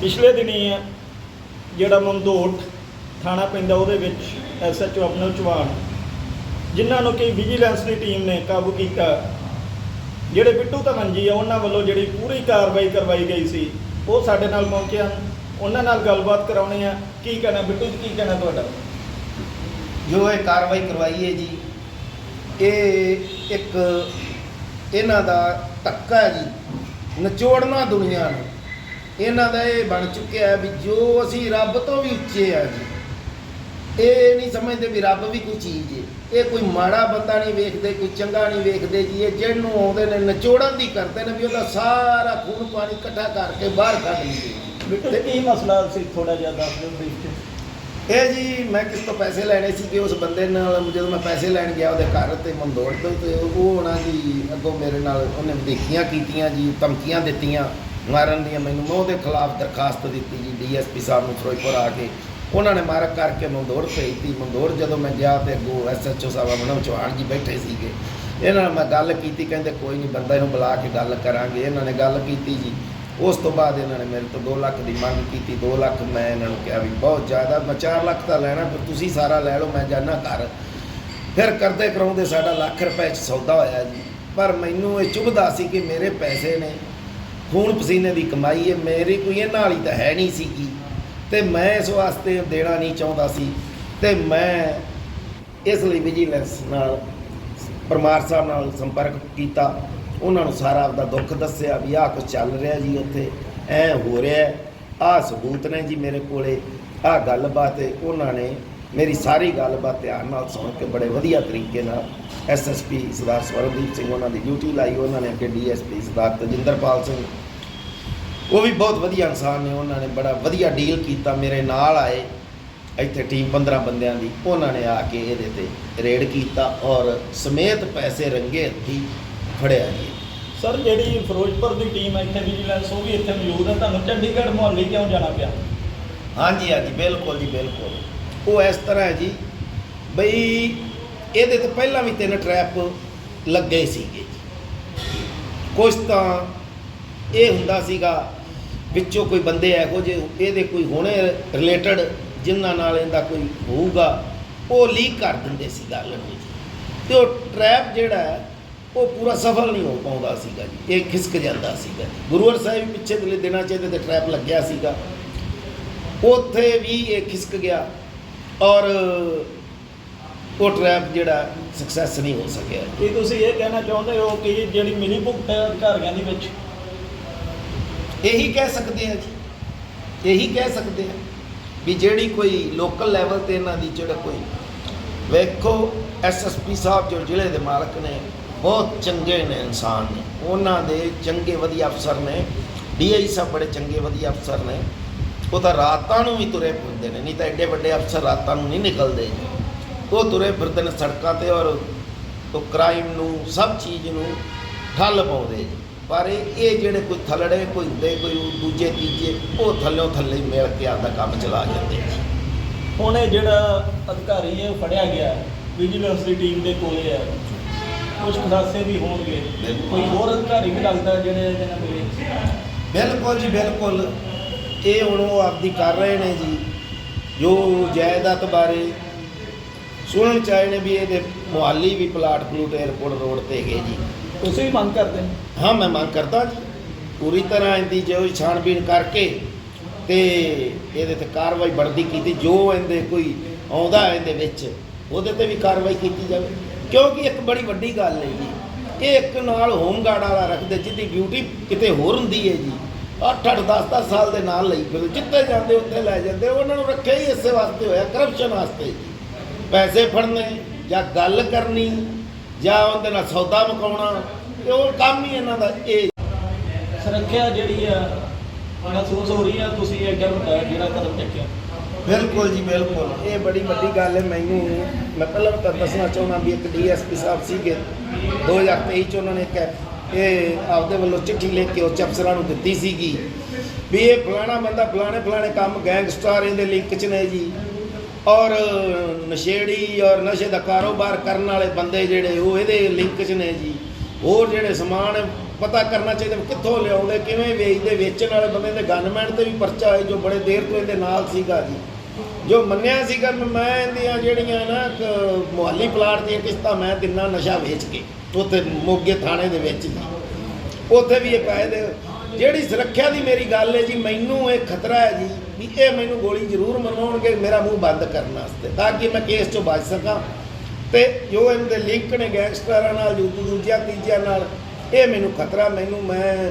ਪਿਛਲੇ ਦਿਨੀ ਜਿਹੜਾ ਮੰਦੋਟ ਥਾਣਾ ਪੈਂਦਾ ਉਹਦੇ ਵਿੱਚ ਐਸਐਚਓ ਅਪਨਲ ਚੌਹਾਨ, ਜਿਨ੍ਹਾਂ ਨੂੰ ਕਿ ਵਿਜੀਲੈਂਸ ਦੀ ਟੀਮ ਨੇ ਕਾਬੂ ਕੀਤਾ, ਜਿਹੜੇ ਬਿੱਟੂ ਧਵੰਜੀ ਆ, ਉਹਨਾਂ ਵੱਲੋਂ ਜਿਹੜੀ ਪੂਰੀ ਕਾਰਵਾਈ ਕਰਵਾਈ ਗਈ ਸੀ, ਉਹ ਸਾਡੇ ਨਾਲ ਪਹੁੰਚੇ ਹਨ, ਉਹਨਾਂ ਨਾਲ ਗੱਲਬਾਤ ਕਰਾਉਣੀ ਆ, ਕੀ ਕਹਿਣਾ ਬਿੱਟੂ ਜੀ, ਕੀ ਕਹਿਣਾ ਤੁਹਾਡਾ? ਜੋ ਇਹ ਕਾਰਵਾਈ ਕਰਵਾਈ ਹੈ ਜੀ, ਇਹ ਇੱਕ ਇਹਨਾਂ ਦਾ ਧੱਕਾ ਹੈ ਜੀ, ਨਿਚੋੜਨਾ ਦੁਨੀਆ ਨੂੰ। ਇਹਨਾਂ ਦਾ ਇਹ ਬਣ ਚੁੱਕਿਆ ਵੀ ਜੋ ਅਸੀਂ ਰੱਬ ਤੋਂ ਵੀ ਉੱਚੇ ਆ ਜੀ। ਇਹ ਨਹੀਂ ਸਮਝਦੇ ਵੀ ਰੱਬ ਵੀ ਕੋਈ ਚੀਜ਼ ਹੈ ਇਹ ਕੋਈ ਮਾੜਾ ਬੰਦਾ ਨਹੀਂ ਵੇਖਦੇ ਕੋਈ ਚੰਗਾ ਨਹੀਂ ਵੇਖਦੇ ਜੀ। ਇਹ ਜਿਹਨੂੰ ਆਉਂਦੇ ਨੇ ਨਿਚੋੜਨ ਦੀ ਕਰਦੇ ਨੇ ਵੀ ਉਹਦਾ ਸਾਰਾ ਖੂਨ ਪਾਣੀ ਇਕੱਠਾ ਕਰਕੇ ਬਾਹਰ ਕੱਢ ਲਈਏ ਬਿੱਟੂ ਕੀ ਮਸਲਾ ਸੀ ਥੋੜਾ ਜਿਹਾ ਦੱਸ ਦਿਓ ਬਰੀਫ ਇਹ ਜੀ ਮੈਂ ਕਿਸ ਤੋਂ ਪੈਸੇ ਲੈਣੇ ਸੀ ਕਿ ਉਸ ਬੰਦੇ ਨਾਲ ਜਦੋਂ ਮੈਂ ਪੈਸੇ ਲੈਣ ਗਿਆ ਉਹਦੇ ਘਰ ਤੇ ਮੰਦੋੜ ਤੋਂ ਤੇ ਉਹ ਹੋਣਾ ਜੀ ਅੱਗੋਂ ਮੇਰੇ ਨਾਲ ਉਹਨੇ ਦੇਖੀਆਂ ਕੀਤੀਆਂ ਜੀ ਧਮਕੀਆਂ ਦਿੱਤੀਆਂ। ਮਾਰਨ ਦੀਆਂ ਮੈਨੂੰ ਮੈਂ ਉਹਦੇ ਖਿਲਾਫ ਦਰਖਾਸਤ ਦਿੱਤੀ ਜੀ, ਡੀਐਸਪੀ ਸਾਹਿਬ ਨੂੰ ਫਿਰੋਜ਼ਪੁਰ ਆ ਕੇ। ਉਹਨਾਂ ਨੇ ਮਾਰਕ ਕਰਕੇ ਮੰਦੋੜ ਭੇਜਤੀ। ਮੰਦੋੜ ਜਦੋਂ ਮੈਂ ਗਿਆ ਤੇ ਅੱਗੋਂ ਐਸਐਚਓ ਸਾਹਿਬ ਮਨੋ ਚੌਹਾਨ ਜੀ ਬੈਠੇ ਸੀਗੇ। ਇਹਨਾਂ ਨਾਲ ਮੈਂ ਗੱਲ ਕੀਤੀ, ਕਹਿੰਦੇ ਕੋਈ ਨਹੀਂ, ਬੰਦਾ ਇਹਨੂੰ ਬੁਲਾ ਕੇ ਗੱਲ ਕਰਾਂਗੇ। ਇਹਨਾਂ ਨੇ ਗੱਲ ਕੀਤੀ ਜੀ। ਉਸ ਤੋਂ ਬਾਅਦ ਇਹਨਾਂ ਨੇ ਮੇਰੇ ਤੋਂ 2 ਲੱਖ ਦੀ ਮੰਗ ਕੀਤੀ। 2 ਲੱਖ ਮੈਂ ਇਹਨਾਂ ਨੂੰ ਕਿਹਾ ਵੀ ਬਹੁਤ ਜ਼ਿਆਦਾ, ਮੈਂ 4 ਲੱਖ ਤਾਂ ਲੈਣਾ, ਪਰ ਤੁਸੀਂ ਸਾਰਾ ਲੈ ਲਓ, ਮੈਂ ਜਾਣਾ ਘਰ। ਫਿਰ ਕਰਦੇ ਕਰਾਉਂਦੇ ਸਾਡਾ ਲੱਖ ਰੁਪਏ ਚ ਸੌਦਾ ਹੋਇਆ ਜੀ। ਪਰ ਮੈਨੂੰ ਇਹ ਚੁਭਦਾ ਸੀ ਕਿ ਮੇਰੇ ਪੈਸੇ ਨੇ। ਖੂਨ ਪਸੀਨੇ ਦੀ ਕਮਾਈ ਹੈ, ਮੇਰੀ ਕੋਈ ਇਹਨਾਂ ਵਾਲੀ ਤਾਂ ਹੈ ਨਹੀਂ ਸੀਗੀ। ਤੇ ਮੈਂ ਇਸ ਵਾਸਤੇ ਦੇਣਾ ਨਹੀਂ ਚਾਹੁੰਦਾ ਸੀ। ਤੇ ਮੈਂ ਇਸ ਲਈ ਵਿਜੀਲੈਂਸ ਨਾਲ, ਪਰਮਾਰ ਸਾਹਿਬ ਨਾਲ ਸੰਪਰਕ ਕੀਤਾ। ਉਹਨਾਂ ਨੂੰ ਸਾਰਾ ਆਪਦਾ ਦੁੱਖ ਦੱਸਿਆ ਵੀ ਆਹ ਕੁਝ ਚੱਲ ਰਿਹਾ ਜੀ ਉੱਥੇ, ਐ ਹੋ ਰਿਹਾ। ਆਹ ਸਬੂਤ ਨੇ ਜੀ ਮੇਰੇ ਕੋਲੇ। ਆਹ ਗੱਲਬਾਤ ਉਹਨਾਂ ਨੇ ਮੇਰੀ ਸਾਰੀ ਗੱਲਬਾਤ ਧਿਆਨ ਨਾਲ ਸੁਣ ਕੇ ਬੜੇ ਵਧੀਆ ਤਰੀਕੇ ਨਾਲ ਐਸਐਸਪੀ ਸਰਦਾਰ ਸਵਰਨਦੀਪ ਸਿੰਘ ਉਹਨਾਂ ਦੀ ਡਿਊਟੀ ਲਾਈ ਉਹਨਾਂ ਨੇ ਅੱਗੇ ਡੀਐਸਪੀ ਸਰਦਾਰ ਤਜਿੰਦਰਪਾਲ ਸਿੰਘ। ਉਹ ਵੀ ਬਹੁਤ ਵਧੀਆ ਇਨਸਾਨ ਨੇ ਉਹਨਾਂ ਨੇ ਬੜਾ ਵਧੀਆ ਡੀਲ ਕੀਤਾ ਮੇਰੇ ਨਾਲ ਆਏ ਇੱਥੇ ਟੀਮ 15 ਬੰਦਿਆਂ ਦੀ ਉਹਨਾਂ ਨੇ ਆ ਕੇ ਇਹਦੇ ਤੇ ਰੇਡ ਕੀਤਾ ਔਰ ਸਮੇਤ ਪੈਸੇ ਰੰਗੇ ਹੱਥੀ ਫੜਿਆ ਜੀ। ਸਰ ਜਿਹੜੀ ਫਿਰੋਜ਼ਪੁਰ ਦੀ ਟੀਮ ਹੈ ਇੱਥੇ ਵਿਜੀਲੈਂਸ ਉਹ ਵੀ ਇੱਥੇ ਮੌਜੂਦ ਹੈ। ਤੁਹਾਨੂੰ ਚੰਡੀਗੜ੍ਹ ਮੁਹੱਲੇ ਕਿਉਂ ਜਾਣਾ ਪਿਆ? ਹਾਂਜੀ ਹਾਂਜੀ ਬਿਲਕੁਲ ਜੀ ਬਿਲਕੁਲ। ਉਹ ਇਸ ਤਰ੍ਹਾਂ ਹੈ ਜੀ, ਬਈ ਇਹਦੇ ਤੋਂ ਪਹਿਲਾਂ ਵੀ ਤਿੰਨ ਟਰੈਪ ਲੱਗੇ ਸੀਗੇ ਜੀ। ਕੁਝ ਤਾਂ ਇਹ ਹੁੰਦਾ ਸੀਗਾ, ਵਿੱਚੋਂ ਕੋਈ ਬੰਦੇ ਇਹੋ ਜਿਹੇ ਇਹਦੇ ਕੋਈ ਹੋਣੇ ਰਿਲੇਟਡ ਜਿਨ੍ਹਾਂ ਨਾਲ ਇਹਦਾ ਕੋਈ ਹੋਊਗਾ, ਉਹ ਲੀਕ ਕਰ ਦਿੰਦੇ ਸੀ ਗੱਲ ਨੂੰ ਜੀ। ਤੇ ਉਹ ਟਰੈਪ ਜਿਹੜਾ ਉਹ ਪੂਰਾ ਸਫਲ ਨਹੀਂ ਹੋ ਪਾਉਂਦਾ ਸੀਗਾ ਜੀ, ਇਹ ਖਿਸਕ ਜਾਂਦਾ ਸੀਗਾ ਗੁਰੂਵਰ ਸਾਹਿਬ ਵੀ ਪਿੱਛੇ ਦੇ ਦਿਨਾਂ ਚ ਇਹਦੇ ਤੇ ਟਰੈਪ ਲੱਗਿਆ ਸੀਗਾ। ਉੱਥੇ ਵੀ ਇਹ ਖਿਸਕ ਗਿਆ। ਔਰ ਉਹ ਟਰੈਪ ਜਿਹੜਾ ਸਕਸੈਸ ਨਹੀਂ ਹੋ ਸਕਿਆ। ਕੀ ਤੁਸੀਂ ਇਹ ਕਹਿਣਾ ਚਾਹੁੰਦੇ ਹੋ ਕਿ ਜਿਹੜੀ ਮਿਲੀ ਭੁਗਤ ਹੈ ਅਧਿਕਾਰੀਆਂ ਦੀ ਵਿੱਚ? ਇਹੀ ਕਹਿ ਸਕਦੇ ਆ ਜੀ। ਇਹੀ ਕਹਿ ਸਕਦੇ ਆ ਵੀ ਜਿਹੜੀ ਕੋਈ ਲੋਕਲ ਲੈਵਲ ਤੇ ਇਹਨਾਂ ਦੀ ਜਿਹੜਾ ਕੋਈ ਵੇਖੋ ਐਸਐਸਪੀ ਸਾਹਿਬ ਜੋ ਜ਼ਿਲ੍ਹੇ ਦੇ ਮਾਲਕ ਨੇ ਬਹੁਤ ਚੰਗੇ ਨੇ ਇਨਸਾਨ ਨੇ। ਉਹਨਾਂ ਦੇ ਚੰਗੇ ਵਧੀਆ ਅਫਸਰ ਨੇ। ਡੀਆਈ ਸਾਹਿਬ ਬੜੇ ਚੰਗੇ ਵਧੀਆ ਅਫਸਰ ਨੇ। ਉਹ ਤਾਂ ਰਾਤਾਂ ਨੂੰ ਵੀ ਤੁਰੇ ਫਿਰਦੇ ਨੇ ਨਹੀਂ ਤਾਂ ਐਡੇ ਵੱਡੇ ਅਫਸਰ ਰਾਤਾਂ ਨੂੰ ਨਹੀਂ ਨਿਕਲਦੇ। ਉਹ ਤੁਰੇ ਫਿਰਦੇ ਨੇ ਸੜਕਾਂ ਤੇ ਔਰ ਉਹ ਕ੍ਰਾਈਮ ਨੂੰ ਸਭ ਚੀਜ਼ ਨੂੰ ਠੱਲ ਪਾਉਂਦੇ ਪਰ ਇਹ ਜਿਹੜੇ ਕੋਈ ਥਲੜੇ ਕੋਈ ਹੁੰਦੇ ਕੋਈ ਦੂਜੇ ਤੀਜੇ ਉਹ ਥੱਲਿਓਂ ਥੱਲੇ ਹੀ ਮਿਲ ਕੇ ਆਪਦਾ ਕੰਮ ਚਲਾ ਜਾਂਦੇ ਹੁਣ ਇਹ ਜਿਹੜਾ ਅਧਿਕਾਰੀ ਹੈ ਉਹ ਫੜਿਆ ਗਿਆ। ਵਿਜੀਲੈਂਸ ਦੀ ਟੀਮ ਦੇ ਕੋਲੇ ਹੈ ਕੁਝ ਖੁਲਾਸੇ ਵੀ ਹੋਣਗੇ। ਕੋਈ ਹੋਰ ਅਧਿਕਾਰੀ ਵੀ ਲੱਗਦਾ ਜਿਹੜੇ ਇਹਦੇ ਨਾਲ ਮਿਲੇ? ਬਿਲਕੁਲ ਜੀ ਬਿਲਕੁਲ। ਇਹ ਹੁਣ ਉਹ ਆਪਦੀ ਕਰ ਰਹੇ ਨੇ ਜੀ ਜੋ ਜਾਇਦਾਦ ਬਾਰੇ ਸੁਣਨ ਚ ਆਏ ਨੇ ਵੀ ਇਹਦੇ ਮੁਹਾਲੀ ਵੀ ਪਲਾਟ ਪਲੂਟ 에어ਪੋਰਟ ਰੋਡ ਤੇ ਹੈਗੇ ਜੀ। ਤੁਸੀਂ ਵੀ ਮੰਗ ਕਰਦੇ ਹੋ ਹਾਂ ਮੈਂ ਮੰਗ ਕਰਦਾ ਜੀ। ਪੂਰੀ ਤਰ੍ਹਾਂ ਇਹਦੀ ਜੋ ਛਾਣਬੀਣ ਕਰਕੇ ਤੇ ਇਹਦੇ ਤੇ ਕਾਰਵਾਈ ਬਣਦੀ ਕੀਤੀ ਜੋ ਇਹਦੇ ਕੋਈ ਆਉਂਦਾ ਇਹਦੇ ਵਿੱਚ ਉਹਦੇ ਤੇ ਵੀ ਕਾਰਵਾਈ ਕੀਤੀ ਜਾਵੇ। ਕਿਉਂਕਿ ਇੱਕ ਬੜੀ ਵੱਡੀ ਗੱਲ ਹੈ ਜੀ ਇਹ ਇੱਕ ਨਾਲ ਹੋਮਗਾਰਡ ਵਾਲਾ ਰੱਖਦੇ ਜਿਹਦੀ ਡਿਊਟੀ ਕਿਤੇ ਹੋਰ ਹੁੰਦੀ ਹੈ ਜੀ। 8 8 10 10 ਸਾਲ ਦੇ ਨਾਲ ਲਈ ਫਿਰ ਜਿੱਥੇ ਜਾਂਦੇ ਉੱਥੇ ਲੈ ਜਾਂਦੇ। ਉਹਨਾਂ ਨੂੰ ਰੱਖਿਆ ਹੀ ਇਸੇ ਵਾਸਤੇ ਹੋਇਆ ਕਰਪਸ਼ਨ ਵਾਸਤੇ। ਪੈਸੇ ਫੜਨੇ ਜਾਂ ਗੱਲ ਕਰਨੀ ਜਾਂ ਉਹਦੇ ਨਾਲ ਸੌਦਾ ਮੁਕਾਉਣਾ ਤੇ ਉਹ ਕੰਮ ਹੀ ਇਹਨਾਂ ਦਾ ਇਹ। ਸੁਰੱਖਿਆ ਜਿਹੜੀ ਆ ਮਹਿਸੂਸ ਹੋ ਰਹੀ ਆ ਤੁਸੀਂ ਵੱਡਾ ਜਿਹੜਾ ਕਦਮ ਚੱਕਿਆ। ਬਿਲਕੁਲ ਜੀ ਬਿਲਕੁਲ। ਇਹ ਬੜੀ ਵੱਡੀ ਗੱਲ ਹੈ ਮੈਨੂੰ। ਮੈਂ ਪਹਿਲਾਂ ਵੀ ਤਾਂ ਦੱਸਣਾ ਚਾਹੁੰਦਾ ਵੀ ਇੱਕ ਡੀਐਸਪੀ ਸਾਹਿਬ ਸੀਗੇ। 2023 ਚ ਉਹਨਾਂ ਨੇ ਇੱਕ ਇਹ ਆਪਦੇ ਵੱਲੋਂ ਚਿੱਠੀ ਲਿਖ ਕੇ ਉੱਚ ਅਫਸਰਾਂ ਨੂੰ ਦਿੱਤੀ ਸੀਗੀ ਵੀ ਇਹ ਫਲਾਣਾ ਬੰਦਾ ਫਲਾਣੇ ਫਲਾਣੇ ਕੰਮ ਗੈਂਗਸਟਰ ਇਹਦੇ ਲਿੰਕ ਚ ਨੇ ਜੀ। ਔਰ ਨਸ਼ੇੜੀ ਔਰ ਨਸ਼ੇ ਦਾ ਕਾਰੋਬਾਰ ਕਰਨ ਵਾਲੇ ਬੰਦੇ ਜਿਹੜੇ ਉਹ ਇਹਦੇ ਲਿੰਕ ਚ ਨੇ ਜੀ। ਹੋਰ ਜਿਹੜੇ ਸਮਾਨ ਪਤਾ ਕਰਨਾ ਚਾਹੀਦਾ ਕਿੱਥੋਂ ਲਿਆਉਂਦੇ, ਕਿਵੇਂ ਵੇਚਦੇ, ਵੇਚਣ ਵਾਲੇ ਬੰਦੇ ਦੇ ਗਨਮੈਨ ਤੇ ਵੀ ਪਰਚਾ ਹੈ ਜੋ ਬੜੇ ਦੇਰ ਤੋਂ ਇਹਦੇ ਨਾਲ ਸੀਗਾ ਜੀ। ਜੋ ਮੰਨਿਆ ਸੀਗਾ ਮੈਂ ਇਹਦੀਆਂ ਜਿਹੜੀਆਂ ਨਾ ਕ- ਮੁਹੱਲੀ ਪਲਾਟ ਦੀਆਂ ਕਿਸ਼ਤਾਂ ਮੈਂ ਦਿਨਾ ਨਸ਼ਾ ਵੇਚ ਕੇ। ਉੱਥੇ ਮੋਗੇ ਥਾਣੇ ਦੇ ਵਿੱਚ ਜੀ। ਉੱਥੇ ਵੀ ਇਹ ਪਏ ਦੇ ਜਿਹੜੀ ਸੁਰੱਖਿਆ ਦੀ ਮੇਰੀ ਗੱਲ ਹੈ ਜੀ, ਮੈਨੂੰ ਇਹ ਖਤਰਾ ਹੈ ਜੀ ਵੀ ਇਹ ਮੈਨੂੰ ਗੋਲੀ ਜ਼ਰੂਰ ਮਰਵਾਉਣਗੇ, ਮੇਰਾ ਮੂੰਹ ਬੰਦ ਕਰਨ ਵਾਸਤੇ, ਤਾਂ ਕਿ ਮੈਂ ਕੇਸ ਚੋਂ ਬਚ ਸਕਾਂ। ਤੇ ਜੋ ਇਹਦੇ ਲਿੰਕ ਨੇ ਗੈਂਗਸਟਰਾਂ ਨਾਲ ਜੋ ਦੂਜਿਆਂ, ਤੀਜਿਆਂ ਨਾਲ, ਇਹ ਮੈਨੂੰ ਖਤਰਾ। ਮੈਨੂੰ ਮੈਂ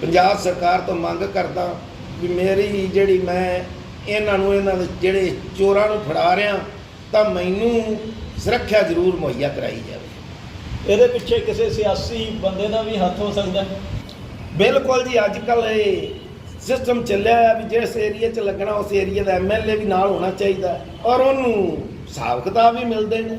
ਪੰਜਾਬ ਸਰਕਾਰ ਤੋਂ ਮੰਗ ਕਰਦਾ ਵੀ ਮੇਰੀ ਜਿਹੜੀ ਮੈਂ ਇਹਨਾਂ ਨੂੰ, ਇਹਨਾਂ ਦੇ ਜਿਹੜੇ ਚੋਰਾਂ ਨੂੰ ਫੜਾ ਰਿਹਾ, ਤਾਂ ਮੈਨੂੰ ਸੁਰੱਖਿਆ ਜ਼ਰੂਰ ਮੁਹੱਈਆ ਕਰਾਈ ਜਾਵੇ। ਇਹਦੇ ਪਿੱਛੇ ਕਿਸੇ ਸਿਆਸੀ ਬੰਦੇ ਦਾ ਵੀ ਹੱਥ ਹੋ ਸਕਦਾ ਬਿਲਕੁਲ ਜੀ ਅੱਜ ਕੱਲ ਇਹ ਸਿਸਟਮ ਚੱਲਿਆ ਆ ਵੀ ਜਿਸ ਏਰੀਆ 'ਚ ਲੱਗਣਾ, ਉਸ ਏਰੀਆ ਦਾ ਐਮਐਲਏ ਵੀ ਨਾਲ ਹੋਣਾ ਚਾਹੀਦਾ ਔਰ ਉਹਨੂੰ ਹਿਸਾਬ ਕਿਤਾਬ ਵੀ ਮਿਲਦੇ ਨੇ।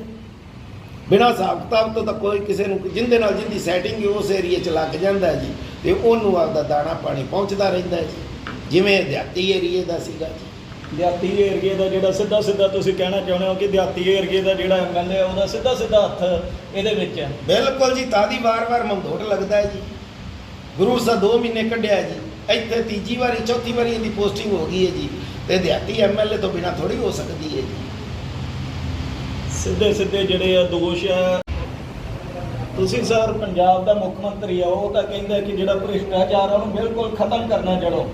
ਬਿਨਾਂ ਹਿਸਾਬ ਕਿਤਾਬ ਤੋਂ ਤਾਂ ਕੋਈ ਕਿਸੇ ਨੂੰ, ਜਿੰਦੇ ਨਾਲ ਜਿੰਦੀ ਸੈਟਿੰਗ ਉਸ ਏਰੀਆ 'ਚ ਲੱਗ ਜਾਂਦਾ ਜੀ, ਤੇ ਉਹਨੂੰ ਆਪਦਾ ਦਾਣਾ ਪਾਣੀ ਪਹੁੰਚਦਾ ਰਹਿੰਦਾ ਜੀ। ਜਿਵੇਂ ਦਿਹਾਤੀ ਏਰੀਏ ਦਾ ਸੀਗਾ ਜੀ। ਦਿਹਾਤੀ ਏਰੀਏ ਦਾ ਜਿਹੜਾ ਸਿੱਧਾ ਸਿੱਧਾ ਤੁਸੀਂ ਕਹਿਣਾ ਚਾਹੁੰਦੇ ਹੋ ਕਿ ਦਿਹਾਤੀ ਏਰੀਏ ਦਾ ਜਿਹੜਾ ਐਮਐਲਏ ਉਹਦਾ ਸਿੱਧਾ ਸਿੱਧਾ ਹੱਥ ਇਹਦੇ ਵਿੱਚ ਹੈ। ਬਿਲਕੁਲ ਜੀ ਤਾਦੀ ਵਾਰ-ਵਾਰ ਮੰਦੋੜ ਲੱਗਦਾ ਹੈ ਜੀ। ਗੁਰੂ ਸਾਹਿਬ 2 ਮਹੀਨੇ ਕੱਢਿਆ ਜੀ ਇੱਥੇ ਤੀਜੀ ਵਾਰੀ ਚੌਥੀ ਵਾਰੀ ਇਹਦੀ ਪੋਸਟਿੰਗ ਹੋ ਗਈ ਹੈ ਜੀ। ਤੇ ਦਿਹਾਤੀ ਐਮਐਲਏ ਤੋਂ ਬਿਨਾ ਥੋੜੀ ਹੋ ਸਕਦੀ ਹੈ ਜੀ। ਸਿੱਧੇ ਸਿੱਧੇ ਜਿਹੜੇ ਆ ਦੋਸ਼ ਆ। ਤੁਸੀਂ ਸਰ ਪੰਜਾਬ ਦਾ ਮੁੱਖ ਮੰਤਰੀ ਆ ਉਹ ਤਾਂ ਕਹਿੰਦਾ ਕਿ ਜਿਹੜਾ ਭ੍ਰਿਸ਼ਟਾਚਾਰ ਆ ਉਹਨੂੰ ਬਿਲਕੁਲ ਖਤਮ ਕਰਨਾ ਜੜੋ।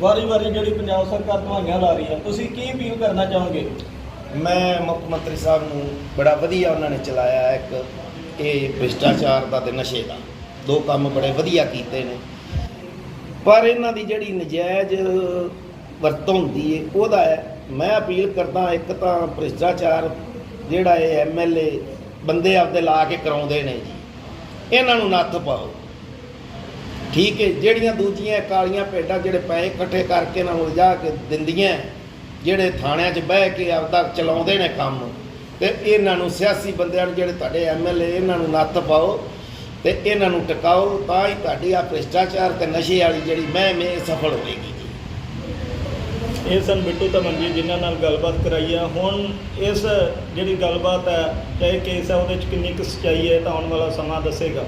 ਵਾਰੀ ਵਾਰੀ ਜਿਹੜੀ ਪੰਜਾਬ ਸਰਕਾਰ ਦਵਾਈਆਂ ਲਾ ਰਹੀ ਹੈ, ਤੁਸੀਂ ਕੀ ਅਪੀਲ ਕਰਨਾ ਚਾਹੋਗੇ? ਮੈਂ ਮੁੱਖ ਮੰਤਰੀ ਸਾਹਿਬ ਨੂੰ ਬੜਾ ਵਧੀਆ ਉਹਨਾਂ ਨੇ ਚਲਾਇਆ ਇੱਕ ਇਹ ਭ੍ਰਿਸ਼ਟਾਚਾਰ ਦਾ ਤੇ ਨਸ਼ੇ ਦਾ। ਦੋ ਕੰਮ ਬੜੇ ਵਧੀਆ ਕੀਤੇ ਨੇ। ਪਰ ਇਹਨਾਂ ਦੀ ਜਿਹੜੀ ਨਜਾਇਜ਼ ਵਰਤੋਂ ਹੁੰਦੀ ਹੈ ਉਹਦਾ ਹੈ, ਮੈਂ ਅਪੀਲ ਕਰਦਾ ਇੱਕ ਤਾਂ ਭ੍ਰਿਸ਼ਟਾਚਾਰ ਜਿਹੜਾ ਇਹ ਐਮਐਲਏ ਬੰਦੇ ਆਪਦੇ ਲਾ ਕੇ ਕਰਾਉਂਦੇ ਨੇ ਜੀ। ਇਹਨਾਂ ਨੂੰ ਨੱਥ ਪਾਓ। ਠੀਕ ਹੈ, ਜਿਹੜੀਆਂ ਦੂਜੀਆਂ ਕਾਲੀਆਂ ਭੇਡਾਂ ਜਿਹੜੇ ਪੈਸੇ ਇਕੱਠੇ ਕਰਕੇ ਨਾ ਉਲਝਾ ਕੇ ਦਿੰਦੀਆਂ, ਜਿਹੜੇ ਥਾਣਿਆਂ 'ਚ ਬਹਿ ਕੇ ਆਪਦਾ ਚਲਾਉਂਦੇ ਨੇ ਕੰਮ, ਤੇ ਇਹਨਾਂ ਨੂੰ ਸਿਆਸੀ ਬੰਦਿਆਂ ਨੂੰ ਜਿਹੜੇ ਤੁਹਾਡੇ ਐਮਐਲਏ ਇਹਨਾਂ ਨੂੰ ਨੱਥ ਪਾਓ ਤੇ ਇਹਨਾਂ ਨੂੰ ਟਿਕਾਓ, ਤਾਂ ਹੀ ਤੁਹਾਡੀ ਆ ਭ੍ਰਿਸ਼ਟਾਚਾਰ ਤੇ ਨਸ਼ੇ ਵਾਲੀ ਜਿਹੜੀ ਮਹਿਮ ਇਹ ਸਫਲ ਹੋਵੇਗੀ। ਇਹ ਸਨ ਬਿੱਟੂ ਧਮਨ ਜੀ ਜਿਨ੍ਹਾਂ ਨਾਲ ਗੱਲਬਾਤ ਕਰਾਈ ਆ। ਹੁਣ ਇਸ ਜਿਹੜੀ ਗੱਲਬਾਤ ਹੈ, ਚਾਹੇ ਕੇਸ ਹੈ, ਉਹਦੇ ਚ ਕਿੰਨੀ ਕੁ ਸੱਚਾਈ ਹੈ ਤਾਂ ਆਉਣ ਵਾਲਾ ਸਮਾਂ ਦੱਸੇਗਾ।